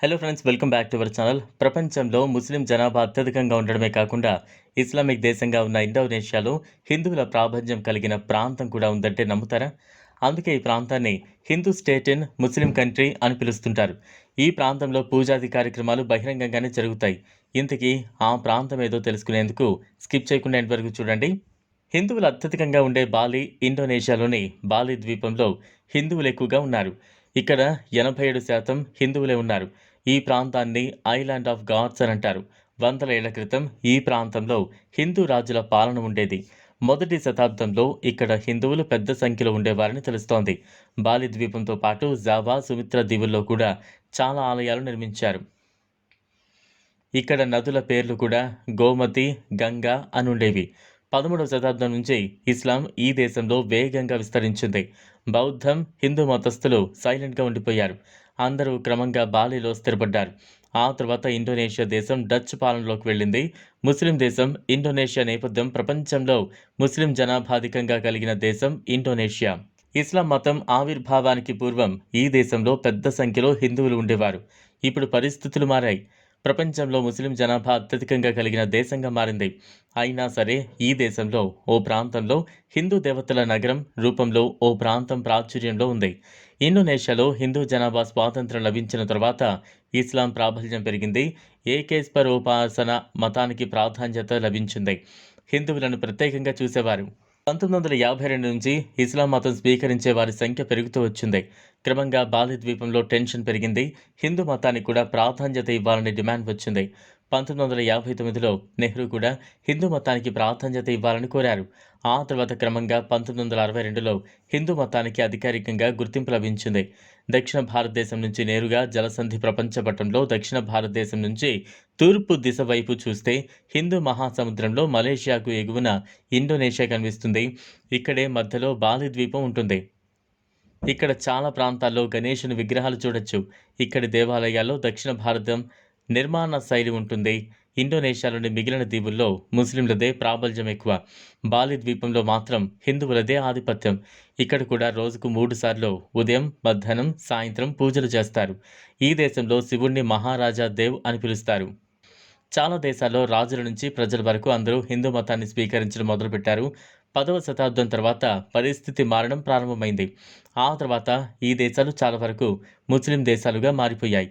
Hello friends welcome back to our channel ప్రపంచంలో ముస్లిం జనాభా అత్యధికంగా ఉండడమే కాకుండా ఇస్లామిక్ దేశంగా ఉన్న ఇండోనేషియాలో హిందువుల ప్రాబల్యం కలిగిన ప్రాంతం కూడా ఉందంటే నమ్ముతారా? అందుకే ఈ ప్రాంతాన్ని Hindu state in Muslim country అని పిలుస్తుంటారు. ఈ ప్రాంతంలో పూజాది కార్యక్రమాలు బహిరంగంగానే జరుగుతాయి. ఇంతకీ ఆ ప్రాంతం ఏదో తెలుసుకునేందుకు స్కిప్ చేయకుండా ఎండ్ వరకు చూడండి. హిందువులు అత్యధికంగా ఉండే బాలి ఇండోనేషియాలోని బాలి ద్వీపంలో హిందువులు ఎక్కువగా ఉన్నారు. ఇక్కడ ఎనభై ఏడు శాతం హిందువులే ఉన్నారు. ఈ ప్రాంతాన్ని ఐలాండ్ ఆఫ్ గాడ్స్ అని అంటారు. వందల ఏళ్ళ క్రితం ఈ ప్రాంతంలో హిందూ రాజుల పాలన ఉండేది. మొదటి శతాబ్దంలో ఇక్కడ హిందువులు పెద్ద సంఖ్యలో ఉండేవారని తెలుస్తోంది. బాలి ద్వీపంతో పాటు జావా సుమిత్ర దీవుల్లో కూడా చాలా ఆలయాలు నిర్మించారు. ఇక్కడ నదుల పేర్లు కూడా గోమతి గంగా అని ఉండేవి. పదమూడవ శతాబ్దం నుంచి ఇస్లాం ఈ దేశంలో వేగంగా విస్తరించింది. బౌద్ధం హిందూ మతస్థులు సైలెంట్గా ఉండిపోయారు. అందరూ క్రమంగా బాలిలో స్థిరపడ్డారు. ఆ తర్వాత ఇండోనేషియా దేశం డచ్ పాలనలోకి వెళ్ళింది. ముస్లిం దేశం ఇండోనేషియా నేపథ్యం ప్రపంచంలో ముస్లిం జనాభాధికంగా కలిగిన దేశం ఇండోనేషియా. ఇస్లాం మతం ఆవిర్భావానికి పూర్వం ఈ దేశంలో పెద్ద సంఖ్యలో హిందువులు ఉండేవారు. ఇప్పుడు పరిస్థితులు మారాయి. ప్రపంచంలో ముస్లిం జనాభా అత్యధికంగా కలిగిన దేశంగా మారింది. అయినా సరే ఈ దేశంలో ఓ ప్రాంతంలో హిందూ దేవతల నగరం రూపంలో ఓ ప్రాంతం ప్రాచుర్యంలో ఉంది. ఇండోనేషియాలో హిందూ జనాభా స్వాతంత్రం లభించిన తర్వాత ఇస్లాం ప్రాబల్యం పెరిగింది. ఏకేశ్వరోపాసన మతానికి ప్రాధాన్యత లభించింది. హిందువులను ప్రత్యేకంగా చూసేవారు. పంతొమ్మిది వందల యాభై రెండు నుంచి ఇస్లాం మతం స్వీకరించే వారి సంఖ్య పెరుగుతూ వచ్చింది. క్రమంగా బాలి ద్వీపంలో టెన్షన్ పెరిగింది. హిందూ మతానికి కూడా ప్రాధాన్యత ఇవ్వాలని డిమాండ్ వచ్చింది. పంతొమ్మిది వందల యాభై తొమ్మిదిలో నెహ్రూ కూడా హిందూ మతానికి ప్రాధాన్యత ఇవ్వాలని కోరారు. ఆ తర్వాత క్రమంగా పంతొమ్మిది వందల అరవై రెండులో హిందూ మతానికి అధికారికంగా గుర్తింపు లభించింది. దక్షిణ భారతదేశం నుంచి నేరుగా జలసంధి ప్రపంచ పటంలో దక్షిణ భారతదేశం నుంచి తూర్పు దిశ వైపు చూస్తే హిందూ మహాసముద్రంలో మలేషియాకు ఎగువన ఇండోనేషియా కనిపిస్తుంది. ఇక్కడే మధ్యలో బాలి ద్వీపం ఉంటుంది. ఇక్కడ చాలా ప్రాంతాల్లో గణేషుని విగ్రహాలు చూడొచ్చు. ఇక్కడి దేవాలయాల్లో దక్షిణ భారతం నిర్మాణ శైలి ఉంటుంది. ఇండోనేషియాలోని మిగిలిన దీవుల్లో ముస్లింలదే ప్రాబల్యం ఎక్కువ. బాలి ద్వీపంలో మాత్రం హిందువులదే ఆధిపత్యం. ఇక్కడ కూడా రోజుకు మూడు సార్లు ఉదయం మధ్యాహ్నం సాయంత్రం పూజలు చేస్తారు. ఈ దేశంలో శివుణ్ణి మహారాజా దేవ్ అని పిలుస్తారు. చాలా దేశాల్లో రాజుల నుంచి ప్రజల వరకు అందరూ హిందూ మతాన్ని స్వీకరించడం మొదలుపెట్టారు. పదవ శతాబ్దం తర్వాత పరిస్థితి మారడం ప్రారంభమైంది. ఆ తర్వాత ఈ దేశాలు చాలా వరకు ముస్లిం దేశాలుగా మారిపోయాయి.